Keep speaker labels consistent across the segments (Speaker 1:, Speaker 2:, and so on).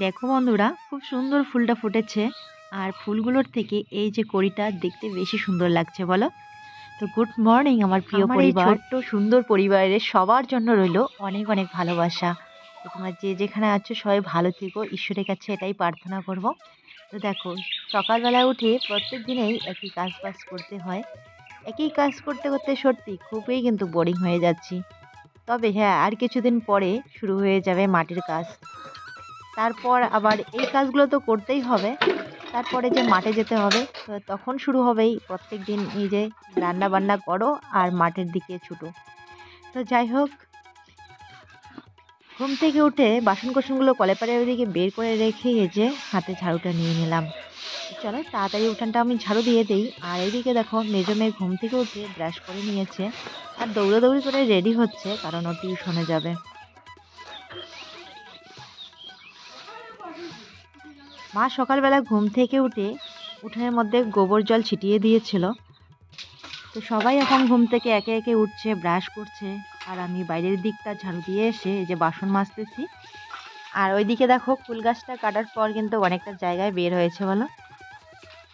Speaker 1: দেখো বন্ধুরা খুব সুন্দর ফুলটা ফুটেছে। আর ফুলগুলোর থেকে এই যে কড়িটা দেখতে বেশি সুন্দর লাগছে বলো? তো গুড মর্নিং আমার প্রিয় পরিবার। ছোট্ট সুন্দর পরিবারের সবার জন্য রইল অনেক অনেক ভালোবাসা। তো তোমরা যে যেখানে আছো সবাই ভালো থেকো ঈশ্বরের কাছে এটাই প্রার্থনা করব। তো দেখো সকালবেলা উঠে প্রত্যেক দিনেই একই কাজ বাজ করতে হয়। একই কাজ করতে করতে সত্যি খুবই কিন্তু বোরিং হয়ে যাচ্ছি। তবে হ্যাঁ আর কিছুদিন পরে শুরু হয়ে যাবে মাটির কাজ। তারপর আবার এই কাজগুলো তো করতেই হবে। তারপরে যে মাঠে যেতে হবে, তো তখন শুরু হবেই। প্রত্যেক দিন যে রান্না বান্না করো আর মাঠের দিকে ছুটো। তো যাই হোক, ঘুম থেকে উঠে বাসন কোসনগুলো কলেপারের ওদিকে বের করে রেখে যে হাতে ঝাড়ুটা নিয়ে নিলাম। চলো তাড়াতাড়ি উঠানটা আমি ঝাড়ু দিয়ে দিই। আর এদিকে দেখো, মেজো মেয়ে ঘুম থেকে উঠে ব্রাশ করে নিয়েছে। আর দৌড়াদৌড়ি করে রেডি হচ্ছে, কারণ ও টিউশনে যাবে। মা সকালবেলা ঘুম থেকে উঠে উঠোনের মধ্যে গোবর জল ছিটিয়ে দিয়েছিল। তো সবাই এখন ঘুম থেকে একে একে উঠছে ব্রাশ করছে। আর আমি বাইরের দিকটা ঝাড়ু দিয়ে এসে এই যে বাসন মাজতেছি। আর ওইদিকে দেখো, ফুল গাছটা কাটার পর কিন্তু অনেকটা জায়গায় বের হয়েছে বলো।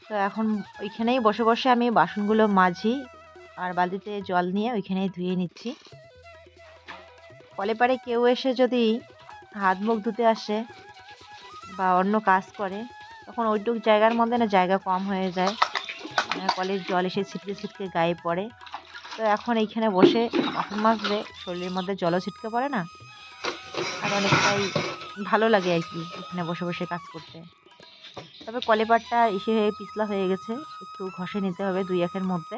Speaker 1: তো এখন ওইখানেই বসে বসে আমি বাসনগুলো মাজি আর বালতিতে জল নিয়ে ওইখানেই ধুয়ে নিচ্ছি। কলে পারে কেউ এসে যদি হাত মুখ ধুতে আসে বা অন্য কাজ করে, তখন ওইটুক জায়গার মধ্যে না জায়গা কম হয়ে যায়। মানে কলের জল এসে ছিটকে ছিটকে গায়ে পড়ে। তো এখন এইখানে বসে বাসন মাজলে শরীরের মধ্যে জলও ছিটকে পড়ে না। আর অনেকটাই ভালো লাগে আর কি এখানে বসে বসে কাজ করতে। তবে কলেপারটা এসে হয়ে পিছলা হয়ে গেছে, একটু ঘষে নিতে হবে দুই একের মধ্যে।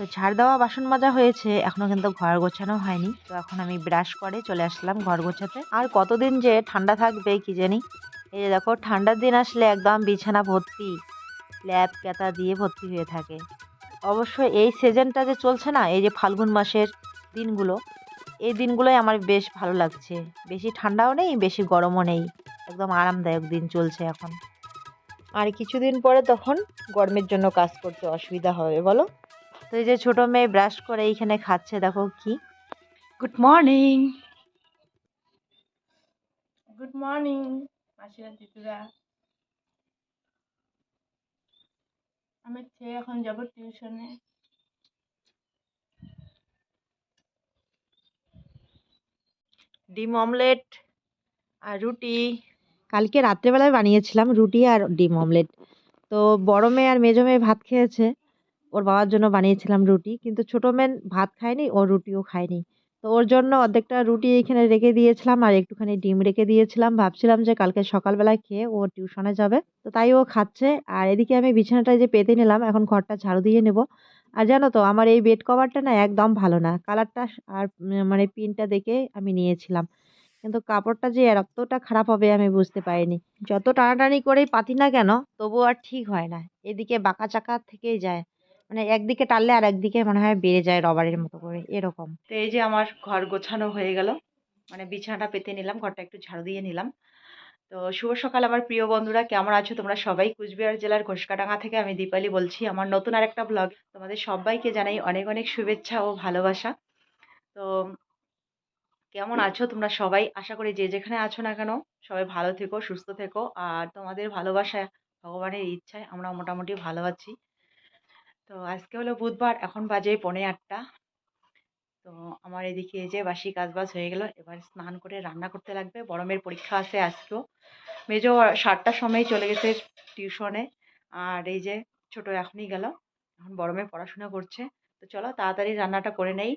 Speaker 1: তো ঝাড় দেওয়া বাসন মাজা হয়েছে এখনও কিন্তু ঘর গোছানো হয়নি। তো এখন আমি ব্রাশ করে চলে আসলাম ঘর গোছাতে। আর কতদিন যে ঠান্ডা থাকবে কি জানি? এই যে দেখো, ঠান্ডার দিন আসলে একদম বিছানা ভর্তি, ল্যাপ ক্যাতা দিয়ে ভর্তি হয়ে থাকে। অবশ্য এই সিজনটা যে চলছে না, এই যে ফাল্গুন মাসের দিনগুলো, এই দিনগুলোই আমার বেশ ভালো লাগছে। বেশি ঠান্ডাও নেই, বেশি গরমও নেই। একদম আরামদায়ক দিন চলছে এখন। আর কিছুদিন পরে তখন গরমের জন্য কাজ করতে অসুবিধা হবে, বলো? তো এই যে ছোটো মেয়ে ব্রাশ করে এইখানে খাচ্ছে দেখো কি।
Speaker 2: গুড মর্নিং গুড মর্নিং মাসিরা দিদিরা। আমি খেয়ে এখন যাব টিউশনে
Speaker 1: ডিম অমলেট আর রুটি। কালকে রাত্রেবেলায় বানিয়েছিলাম রুটি আর ডিম অমলেট তো বড় মেয়ে আর মেজো মেয়ে ভাত খেয়েছে। ওর বাবার জন্য বানিয়েছিলাম রুটি। কিন্তু ছোটো মেয়ে ভাত খায়নি, ও রুটিও খায়নি। তো ওর জন্য অর্ধেকটা রুটি এখানে রেখে দিয়েছিলাম আর একটুখানি ডিম রেখে দিয়েছিলাম। ভাবছিলাম যে কালকে সকালবেলায় খেয়ে ও টিউশনে যাবে। তো তাই ও খাচ্ছে। আর এদিকে আমি বিছানাটা যে পেতে নিলাম, এখন ঘরটা ঝাড়ু দিয়ে নেব। আর জানো তো, আমার এই বেড কভারটা না একদম ভালো না। কালারটা আর মানে পিনটা দেখে আমি নিয়েছিলাম। কিন্তু কাপড়টা যে এতটা খারাপ হবে আমি বুঝতে পারিনি। যত টানাটানি করেই পাতি না কেন তবু আর ঠিক হয় না। এদিকে বাঁকা চাকা থেকেই যায়। মানে একদিকে টানলে আর একদিকে মনে হয় বেড়ে যায় রবারের মতো করে, এরকম। তো এই যে আমার ঘর গোছানো হয়ে গেল মানে বিছানাটা পেতে নিলাম, ঘরটা একটু ঝাড়ু দিয়ে নিলাম। তো শুভ সকাল আমার প্রিয় বন্ধুরা, কেমন আছো তোমরা সবাই? কুচবিহার জেলার ঘোষকাডাঙ্গা থেকে আমি দীপালি বলছি, আমার নতুন আর একটা ব্লগ তোমাদের সবাইকে জানাই অনেক অনেক শুভেচ্ছা ও ভালোবাসা। তো কেমন আছো তোমরা সবাই? আশা করি যে যেখানে আছো না কেন, সবাই ভালো থেকো, সুস্থ থেকো। আর তোমাদের ভালোবাসা ভগবানের ইচ্ছায় আমরা মোটামুটি ভালো আছি। তো আজকে হলো বুধবার, এখন বাজে পৌনে আটটা। তো আমার এদিকে যে বাসি কাজবাজ হয়ে গেল, এবার স্নান করে রান্না করতে লাগবে। বড় মেয়ের পরীক্ষা আছে আজকেও। মেজো সাতটার সময় চলে গেছে টিউশনে। আর এই যে ছোট এখনই গেল, এখন বড় মেয়ে পড়াশোনা করছে। তো চলো তাড়াতাড়ি রান্নাটা করে নেই।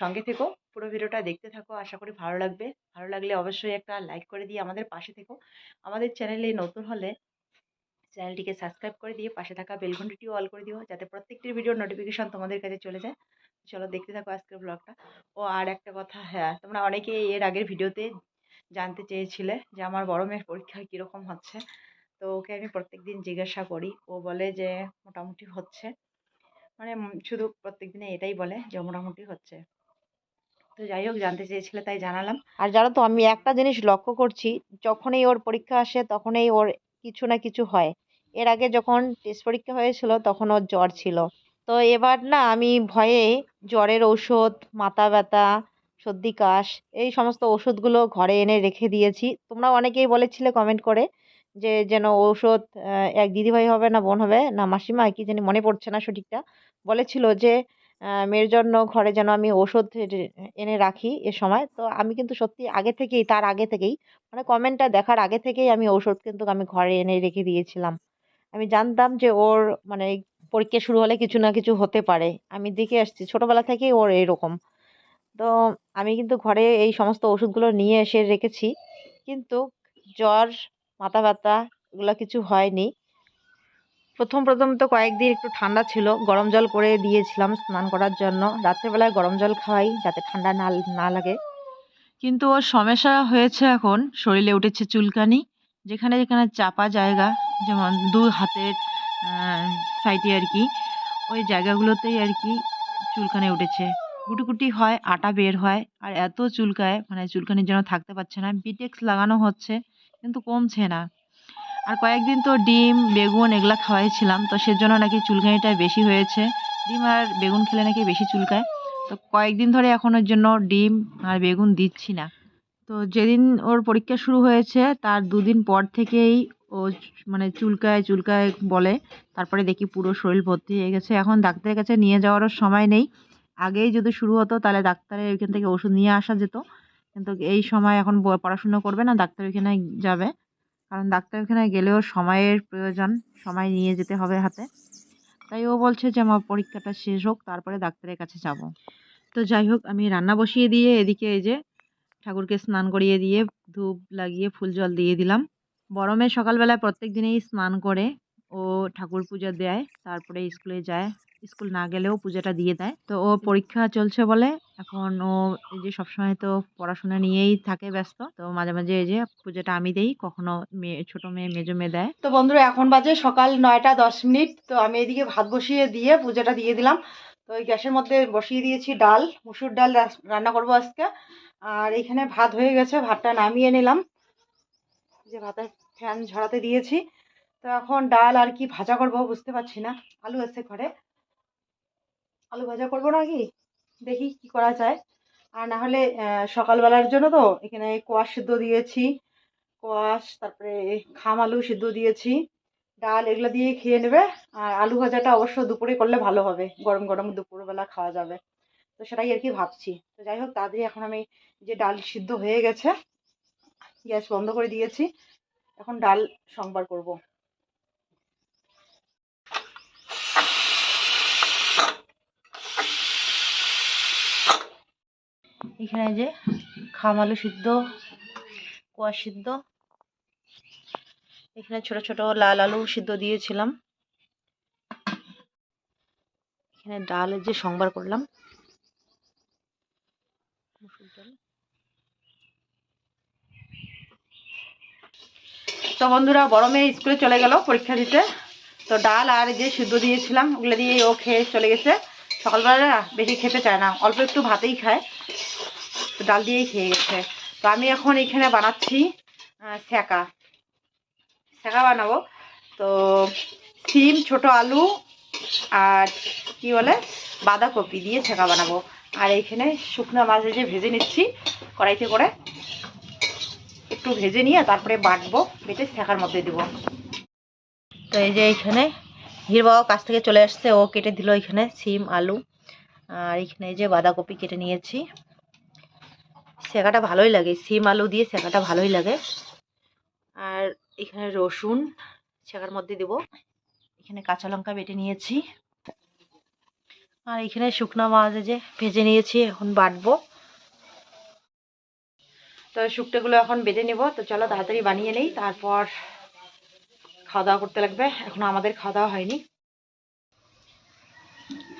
Speaker 1: সঙ্গে থেকো, পুরো ভিডিওটা দেখতে থাকো, আশা করি ভালো লাগবে। ভালো লাগলে অবশ্যই একটা লাইক করে দিয়ে আমাদের পাশে থেকো। আমাদের চ্যানেলে নতুন হলে চ্যানেলটিকে সাবস্ক্রাইব করে দিয়ে পাশে থাকা বেলঘন্টিটিও অল করে দিও, যাতে প্রত্যেকটি ভিডিওর নোটিফিকেশন তোমাদের কাছে চলে যায়। চলো দেখতে থাকো আজকের ব্লগটা ও, আর একটা কথা হ্যাঁ তোমরা অনেকেই এর আগের ভিডিওতে জানতে চেয়েছিলে যে আমার বড় মেয়ের পরীক্ষা কীরকম হচ্ছে। তো ওকে আমি প্রত্যেক দিন জিজ্ঞাসা করি। ও বলে যে, মোটামুটি হচ্ছে। মানে শুধু প্রত্যেক দিনে এটাই বলে যে, মোটামুটি হচ্ছে। তো যাই হোক, জানতে চেয়েছিলে, তাই জানালাম। আর জানো তো, আমি একটা জিনিস লক্ষ্য করছি, যখনই ওর পরীক্ষা আসে, তখনই ওর কিছু না কিছু হয়। এর আগে যখন টেস্ট পরীক্ষা হয়েছিল তখন ওর জ্বর ছিল। তো এবার না আমি ভয়ে জ্বরের ঔষধ, মাথা ব্যথা, সর্দি, কাশ এই সমস্ত ওষুধগুলো ঘরে এনে রেখে দিয়েছি। তোমরা অনেকেই বলেছিলে কমেন্ট করে যে যেন ঔষধ এক দিদিভাই হবে না বোন হবে, না মাসিমা, কি জানি মনে পড়ছে না সঠিকটা। বলেছিল যে মেয়ের জন্য ঘরে যেন আমি ওষুধ এনে রাখি এ সময়। তো আমি কিন্তু সত্যি আগে থেকেই, তার আগে থেকেই মানে কমেন্টটা দেখার আগে থেকেই আমি ঔষধ কিন্তু আমি ঘরে এনে রেখে দিয়েছিলাম। আমি জানতাম যে ওর মানে পরীক্ষা শুরু হলে কিছু না কিছু হতে পারে। আমি দেখে আসছি, ছোটবেলা থেকেই ওর এরকম। তো আমি কিন্তু ঘরে এই সমস্ত ওষুধগুলো নিয়ে এসে রেখেছি। কিন্তু জ্বর, মাথা ব্যথা এগুলো কিছু হয়নি। প্রথম প্রথম তো কয়েকদিন একটু ঠান্ডা ছিল। গরম জল করে দিয়েছিলাম স্নান করার জন্য। রাত্রেবেলায় গরম জল খাওয়াই যাতে ঠান্ডা না না লাগে। কিন্তু ওর সমস্যা হয়েছে এখন। শরীরে উঠেছে চুলকানি। যেখানে যেখানে চাপা জায়গা। যেমন দু হাতের সাইডে আর কি, ওই জায়গাগুলোতেই আর কি চুলকানি উঠেছে। গুটিগুটি হয়, আটা বের হয়, আর এত চুলকায় মানে চুলকানির জন্য থাকতে পারছে না। বিটেক্স লাগানো হচ্ছে, কিন্তু কমছে না। আর কয়েকদিন তো ডিম, বেগুন এগুলা খাওয়াইছিলাম, তো সেজন্য নাকি চুলকানিটা বেশি হয়েছে। ডিম আর বেগুন খেলে নাকি বেশি চুলকায়। তো কয়েকদিন ধরে এখন ওর জন্য ডিম আর বেগুন দিচ্ছি না। তো যেদিন ওর পরীক্ষা শুরু হয়েছে, তার দুদিন পর থেকেই ও মানে চুলকায় চুলকায় বলে। তারপরে দেখি পুরো শরীর ভর্তি হয়ে গেছে। এখন ডাক্তারের কাছে নিয়ে যাওয়ারও সময় নেই। আগেই যদি শুরু হতো, তাহলে ডাক্তারের ওইখান থেকে ওষুধ নিয়ে আসা যেত। কিন্তু এই সময় এখন পড়াশুনো করবে না, ডাক্তার ওইখানে যাবে। কারণ ডাক্তার ডাক্তারখানে গেলেও সময়ের প্রয়োজন, সময় নিয়ে যেতে হবে হাতে। তাই ও বলছে যে আমার পরীক্ষাটা শেষ হোক, তারপরে ডাক্তারের কাছে যাব। তো যাই হোক, আমি রান্না বসিয়ে দিয়ে এদিকে এই যে ঠাকুরকে স্নান করিয়ে দিয়ে ধূপ লাগিয়ে ফুল জল দিয়ে দিলাম। বড় মেয়ে সকালবেলায় প্রত্যেক দিনেই স্নান করে, ও ঠাকুর পূজা দেয়, তারপরে স্কুলে যায়, স্কুল না গেলেও পূজাটা দিয়ে দেয়। তো ও পরীক্ষা চলছে বলে, এখন ও এই যে সবসময় তো পড়াশোনা নিয়েই থাকে ব্যস্ত, তো মাঝে মাঝে এই যে পূজাটা আমি দেই, কখনো মেয়ে, ছোট মেয়ে, মেজো মেয়ে দেয়।
Speaker 2: তো বন্ধুরা, এখন বাজে সকাল নয়টা দশ মিনিট, তো আমি এদিকে ভাত বসিয়ে দিয়ে পূজাটা দিয়ে দিলাম। তো ওই গ্যাসের মধ্যে বসিয়ে দিয়েছি ডাল, মুসুর ডাল রান্না করব আজকে। আর এখানে ভাত হয়ে গেছে, ভাতটা নামিয়ে নিলাম। যে ভাতের ফ্যান ঝরাতে দিয়েছি। তো এখন ডাল আর কি ভাজা করব বুঝতে পারছি না। আলু আছে ঘরে। আলু ভাজা করব নাকি? দেখি কি করা যায়। আর না হলে সকালবেলার জন্য তো এখানে কোয়াশ সিদ্ধ দিয়েছি। কোয়াশ, তারপরে খাম আলু সিদ্ধ দিয়েছি। ডাল এগুলো দিয়ে খেয়ে নেবে। আর আলু ভাজাটা অবশ্য দুপুরে করলে ভালো হবে। গরম গরম দুপুরবেলা খাওয়া যাবে। তো সেটাই আর কি ভাবছি। তো যাই হোক, তাড়াতাড়ি এখন আমি যে ডাল সিদ্ধ হয়ে গেছে গ্যাস বন্ধ করে দিয়েছি। এখন ডাল সংবার করব।
Speaker 1: এখানে যে খাম আলু সিদ্ধ, কোয়া সিদ্ধ। এখানে ছোট ছোট লাল আলু সিদ্ধ দিয়েছিলাম। এখানে ডালের যে সংবার করলাম মুসুর ডাল
Speaker 2: তো বন্ধুরা বড় মেয়ে স্কুলে চলে গেল পরীক্ষা দিতে। তো ডাল আর যে সিদ্ধ দিয়েছিলাম, ওগুলো দিয়ে ও খেয়ে চলে গেছে। সকালবেলা বেশি খেতে চায় না, অল্প একটু ভাতেই খায়। তো ডাল দিয়েই খেয়ে গেছে। তো আমি এখন এখানে বানাচ্ছি ছ্যাঁকা ছ্যাঁকা বানাবো। তো সিম, ছোট আলু আর কি বলে, বাঁধাকপি দিয়ে ছ্যাঁকা বানাবো। আর এইখানে শুকনো মাছ যে ভেজে নিচ্ছি কড়াইতে করে। একটু ভেজে নিয়ে তারপরে বাটবো, বেটে শেখার মধ্যে দেবো।
Speaker 1: তো এই যে এইখানে হির বাবা কাছ থেকে চলে আসছে, ও কেটে দিল এখানে সিম, আলু, আর এখানে এই যে বাঁধাকপি কেটে নিয়েছি। শেখাটা ভালোই লাগে, সিম, আলু দিয়ে শেখাটা ভালোই লাগে। আর এখানে রসুন শেখার মধ্যে দেব। এখানে কাঁচা লঙ্কা বেটে নিয়েছি। আর এখানে শুকনো মাছ যে ভেজে নিয়েছি, এখন বাটবো।
Speaker 2: তো শুক্তোগুলো এখন বেটে নেব। তো চলো তাড়াতাড়ি বানিয়ে নেই। তারপর খাওয়া দাওয়া করতে লাগবে। এখন আমাদের খাওয়া দাওয়া হয়নি।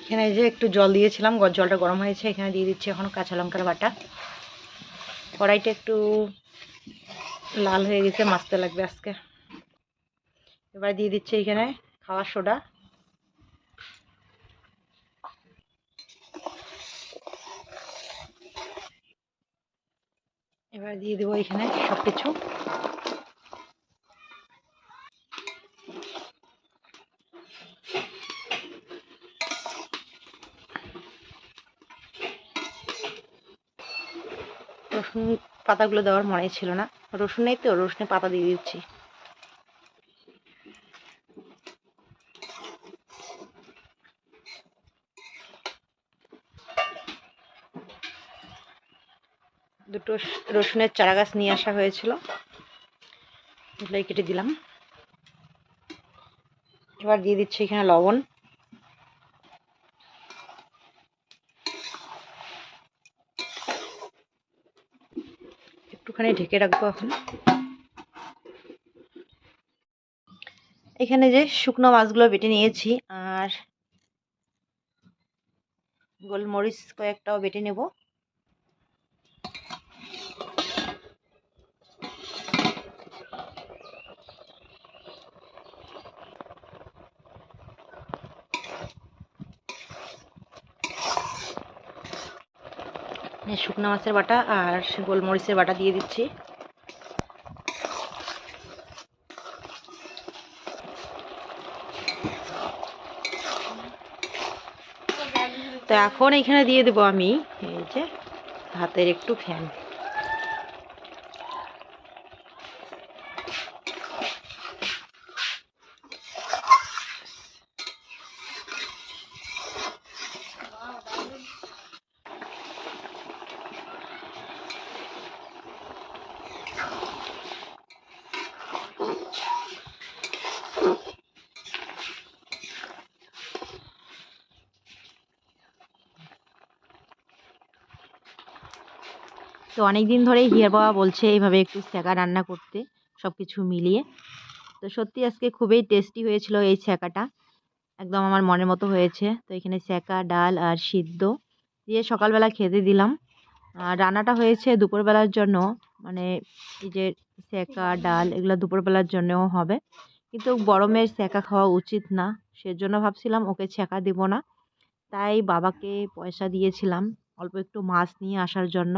Speaker 1: এখানে যে একটু জল দিয়েছিলাম। জলটা গরম হয়েছে। এখানে দিয়ে দিচ্ছি এখন কাঁচা লঙ্কার বাটা। কড়াইটা একটু লাল হয়ে গেছে। মাছতে লাগবে আজকে। এবার দিয়ে দিচ্ছি এখানে খাওয়ার সোডা। এবার দিয়ে দেবো এখানে সব কিছু
Speaker 2: রসুন পাতাগুলো দেওয়ার মনে ছিল না। রসুন নেই তো, রসুনের পাতা দিয়ে দিচ্ছি। রসুনের চারা গাছ নিয়ে আসা হয়েছিল। এগুলোই কেটে দিলাম। এবার দিয়ে দিচ্ছি এখানে লবণ। একটুখানি ঢেকে রাখব এখন। এখানে যে শুকনো মাছগুলো বেটে নিয়েছি আর গোলমরিচ কয়েকটাও বেটে নেব। শুকনো মাছের বাটা আর গোলমরিচের বাটা দিয়ে দিচ্ছি। তো এখন এখানে দিয়ে দেবো আমি, এই যে হাতের একটু ফ্যান।
Speaker 1: তো অনেক দিন ধরেই হিয়ার বাবা বলছে এইভাবে একটু ছ্যাঁকা রান্না করতে সব কিছু মিলিয়ে। তো সত্যি আজকে খুবই টেস্টি হয়েছিল এই ছ্যাঁকাটা একদম আমার মনের মতো হয়েছে। তো এখানে ছ্যাঁকা ডাল আর সিদ্ধ দিয়ে সকালবেলা খেতে দিলাম। আর রান্নাটা হয়েছে দুপুরবেলার জন্য মানে এই যে ছ্যাঁকা ডাল এগুলো দুপুরবেলার জন্যও হবে। কিন্তু গরমের ছ্যাঁকা খাওয়া উচিত না। সেজন্য ভাবছিলাম ওকে ছ্যাঁকা দিব না। তাই বাবাকে পয়সা দিয়েছিলাম, অল্প একটু মাছ নিয়ে আসার জন্য।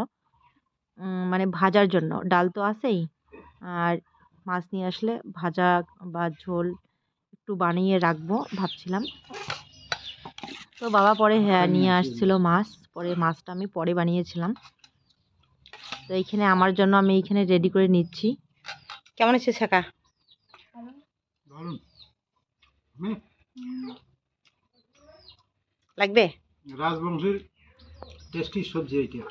Speaker 1: মানে ভাজার জন্য। ডাল তো আছেই। আর মাছ নিয়ে আসলে ভাজা বা ঝোল একটু বানিয়ে রাখব ভাবছিলাম। তো বাবা পরে হ্যাঁ নিয়ে আসছিল মাছ। পরে মাছটা আমি পরে বানিয়েছিলাম। তো এইখানে আমার জন্য আমি এইখানে রেডি করে নিচ্ছি।
Speaker 2: কেমন
Speaker 3: দারুণ। হুম,
Speaker 2: লাগবে?
Speaker 3: রাজবংশের টেস্টি সবজি এইটা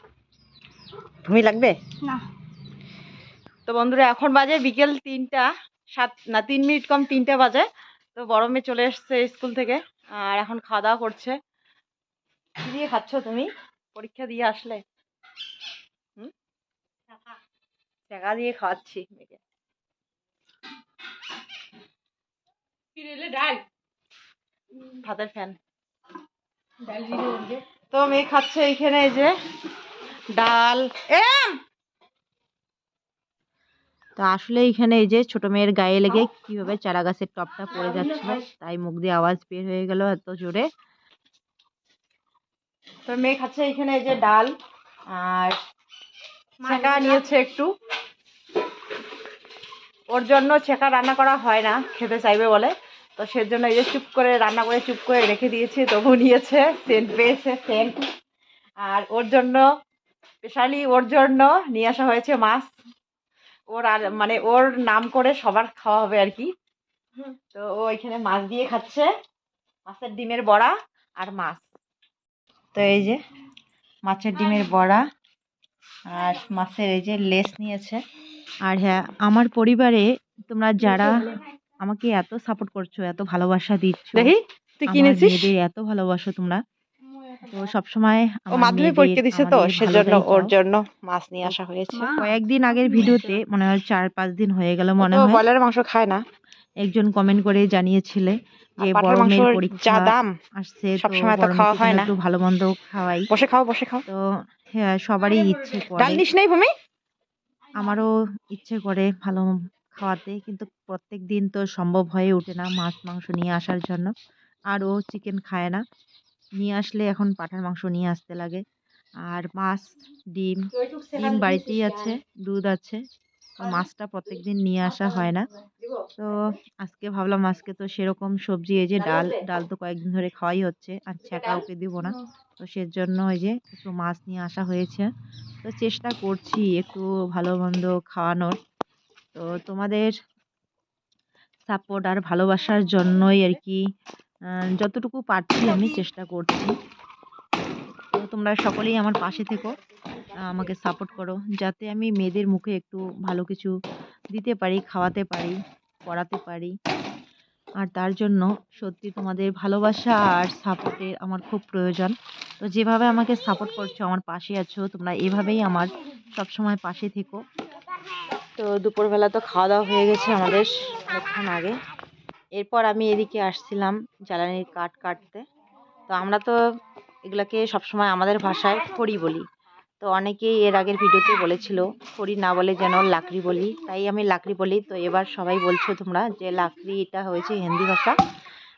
Speaker 2: ভূমি লাগবে? না। তো বন্ধুরা এখন বাজে বিকেল তিনটা সাত না তিন মিনিট কম তিনটা বাজে। তো মেয়ে চলে এসছে স্কুল থেকে আর এখন খাওয়া দাওয়া করছে। কি দিয়ে খাচ্ছ তুমি? পরীক্ষা দিয়ে আসলে। হুম? টাকা দিয়ে খাওয়াচ্ছি মেয়েকে। ভাতের ফ্যান। তো মেয়ে খাচ্ছে এইখানে এই যে। ডাল। এম!
Speaker 1: তো আসলে এইখানে এই যে ছোট মেয়ের গায়ে লেগে কীভাবে চারা গাছের টপটা পড়ে যাচ্ছিল তাই মুখ দিয়ে আওয়াজ বের হয়ে গেল এত জোরে।
Speaker 2: তো মেয়ে খাচ্ছে এখানে এই যে ডাল আর ছেঁকা নিয়েছে একটু। ওর জন্য ছেঁকা রান্না করা হয় না খেতে চাইবে বলে। তো সেজন্য এই যে চুপ করে রান্না করে চুপ করে রেখে দিয়েছি তবু নিয়েছে সেন্ট পেয়েছে সেন্ট। আর ওর জন্য স্পেশালি ওর জন্য নিয়ে আসা হয়েছে মাছ। ওর আর মানে ওর নাম করে সবার খাওয়া হবে আর কি। তো ও এখানে মাছ দিয়ে খাচ্ছে। মাছের ডিমের বড়া আর মাছ। তো এই যে মাছের ডিমের বড়া আর মাছের এই যে লেস নিয়েছে।
Speaker 1: আর হ্যাঁ আমার পরিবারে তোমরা যারা আমাকে এত সাপোর্ট করছ এত ভালোবাসা দিচ্ছ
Speaker 2: দেখি তুই কিনেছিস?
Speaker 1: এত ভালোবাসো তোমরা। তো সবসময়
Speaker 2: ও মাধ্যমিক পরীক্ষা দিছে তো সেজন্য ওর জন্য মাছ নিয়ে আসা হয়েছে।
Speaker 1: কয়েকদিন আগের ভিডিওতে মনে হয় চার পাঁচ দিন হয়ে গেল মনে হয়।
Speaker 2: ব্রয়লার মাংস খায় না।
Speaker 1: একজন কমেন্ট করে জানিয়েছিলে যে
Speaker 2: পাঠার
Speaker 1: বড় মেয়ের পরীক্ষা
Speaker 2: যা দাম
Speaker 1: আসছে তো
Speaker 2: সবসময় তো খাওয়া হয় না।
Speaker 1: একটু ভালো মন্দ খাওয়াই।
Speaker 2: বসে খাও বসে খাও।
Speaker 1: তো হ্যাঁ সবারই ইচ্ছে করে।
Speaker 2: ডাল নিস নেই ভূমি?
Speaker 1: আমারও ইচ্ছে করে ভালো খাওয়াতে কিন্তু প্রত্যেক দিন তো সম্ভব হয়ে ওঠে না মাছ মাংস নিয়ে আসার জন্য। আর ও চিকেন খায় না। নিয়ে আসলে এখন পাঠার মাংস নিয়ে আসতে লাগে। আর মাছ ডিম ডিম বাড়িতেই আছে দুধ আছে। মাছটা প্রত্যেক দিন নিয়ে আসা হয় না। তো আজকে ভাবলাম আজকে তো সেরকম সবজি এই যে ডাল ডাল তো কয়েকদিন ধরে খাওয়াই হচ্ছে আর ছ্যাঁকা ওকে দেবো না। তো সেজন্য ওই যে একটু মাছ নিয়ে আসা হয়েছে। তো চেষ্টা করছি একটু ভালো মন্দ খাওয়ানোর। তো তোমাদের সাপোর্ট আর ভালোবাসার জন্যই আর কি যতটুকু পারছি আমি চেষ্টা করছি। তো তোমরা সকলেই আমার পাশে থেকো আমাকে সাপোর্ট করো, যাতে আমি মেয়েদের মুখে একটু ভালো কিছু দিতে পারি, খাওয়াতে পারি, পড়াতে পারি। আর তার জন্য সত্যি তোমাদের ভালোবাসা আর সাপোর্টের আমার খুব প্রয়োজন। তো যেভাবে আমাকে সাপোর্ট করছ, আমার পাশে আছো, তোমরা এভাবেই আমার সবসময় পাশে থেকো। তো দুপুরবেলা তো খাওয়া দাওয়া হয়ে গেছে আমাদের, অনেকক্ষণ আগে। এরপর আমি এদিকে আসছিলাম জ্বালানির কাঠ কাটতে। তো আমরা তো এগুলাকে সবসময় আমাদের ভাষায় খড়ি বলি। তো অনেকেই এর আগের ভিডিওতে বলেছিল, খড়ি না বলে যেন লাকড়ি বলি। তাই আমি লাকড়ি বলি। তো এবার সবাই বলছো তোমরা যে লাকড়ি, এটা হয়েছে হিন্দি ভাষা।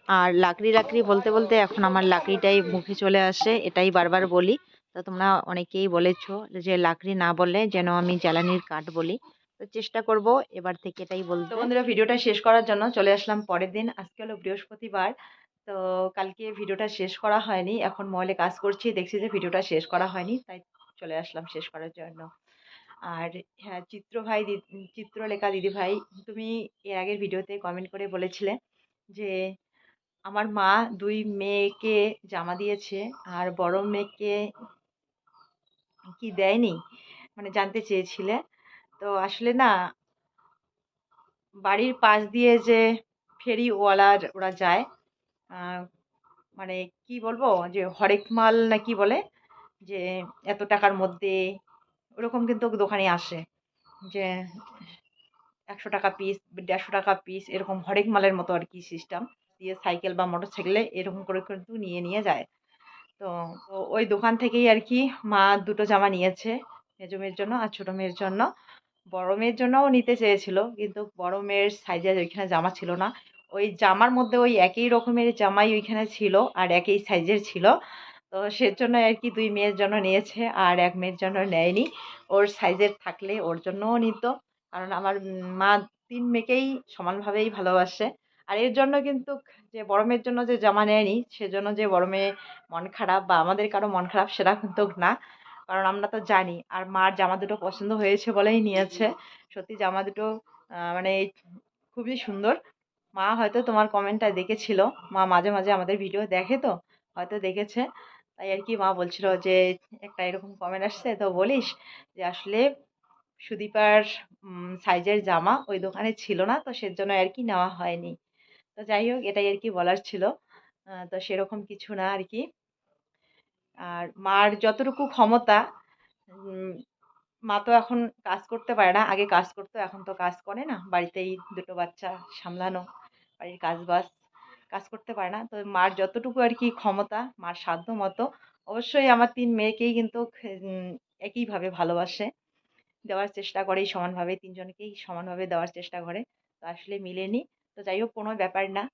Speaker 1: আর লাকড়ি লাকড়ি বলতে বলতে এখন আমার লাকড়িটাই মুখে চলে আসে, এটাই বারবার বলি। তো তোমরা অনেকেই বলেছ যে লাকড়ি না বলে যেন আমি জ্বালানির কাঠ বলি। তো চেষ্টা করব এবার থেকে এটাই বলতে।
Speaker 2: তো বন্ধুরা ভিডিওটা শেষ করার জন্য চলে আসলাম পরের দিন। আজকে হলো বৃহস্পতিবার তো কালকে ভিডিওটা শেষ করা হয়নি। এখন মহলে কাজ করছি দেখছি যে ভিডিওটা শেষ করা হয়নি তাই চলে আসলাম শেষ করার জন্য। আর হ্যাঁ চিত্র ভাই চিত্রলেখা দিদি ভাই তুমি এর আগের ভিডিওতে কমেন্ট করে বলেছিলে যে আমার মা দুই মেয়েকে জামা দিয়েছে আর বড় মেয়েকে কি দেয়নি? মানে জানতে চেয়েছিলে। তো আসলে না, বাড়ির পাশ দিয়ে যে ফেরিওয়ালার ওরা যায় মানে কি বলব? যে হরেক মাল না কি বলে? যে এত টাকার মধ্যে, ওরকম কিন্তু দোকানে আসে। যে একশো টাকা পিস দেড়শো টাকা পিস এরকম হরেক মালের মতো আর কি সিস্টেম দিয়ে সাইকেল বা মোটর সাইকেলে এরকম করে কিন্তু নিয়ে নিয়ে যায়। তো ওই দোকান থেকেই আর কি মা দুটো জামা নিয়েছে, মেজো মেয়ের জন্য আর ছোটো মেয়ের জন্য। বড় মেয়ের জন্যও নিতে চেয়েছিল, কিন্তু বড় মেয়ের সাইজের ওইখানে জামা ছিল না। ওই জামার মধ্যে ওই একই রকমের জামাই ওইখানে ছিল আর একই সাইজের ছিল। তো সেজন্য আর কি দুই মেয়ের জন্য নিয়েছে আর এক মেয়ের জন্য নেয়নি। ওর সাইজের থাকলে ওর জন্যও নিত। কারণ আমার মা তিন মেয়েকেই সমানভাবেই ভালোবাসে। আর এর জন্য কিন্তু যে বড় মেয়ের জন্য যে জামা নেয়নি, সেজন্য যে বড় মেয়ে মন খারাপ বা আমাদের কারও মন খারাপ সেটা কিন্তু না। কারণ আমরা তো জানি, আর মার জামা দুটো পছন্দ হয়েছে বলেই নিয়েছে। সত্যি জামা দুটো মানে খুবই সুন্দর। মা হয়তো তোমার কমেন্টটা দেখেছিল। মা মাঝে মাঝে আমাদের ভিডিও দেখে তো, হয়তো দেখেছে। তাই আর কি মা বলছিল যে, একটা এরকম কমেন্ট আসছে, তো বলিস যে আসলে সুদীপার সাইজের জামা ওই দোকানে ছিল না, তো সেজন্য আর কি নেওয়া হয়নি। তো যাই হোক, এটাই আর কি বলার ছিল। তো সেরকম কিছু না আর কি। আর মার যতটুকু ক্ষমতা মা তো এখন কাজ করতে পারে না। আগে কাজ করতো, এখন তো কাজ করে না। বাড়িতেই দুটো বাচ্চা সামলানো, বাড়ির কাজ বাজ, কাজ করতে পারে না। তো মার যতটুকু আর কি ক্ষমতা, মার সাধ্য মতো, অবশ্যই আমার তিন মেয়েকেই কিন্তু একইভাবে ভালোবাসে, দেওয়ার চেষ্টা করে সমানভাবে, তিনজনকেই সমানভাবে দেওয়ার চেষ্টা করে। তো আসলে মিলেনি তো যাই হোক, কোনো ব্যাপার না।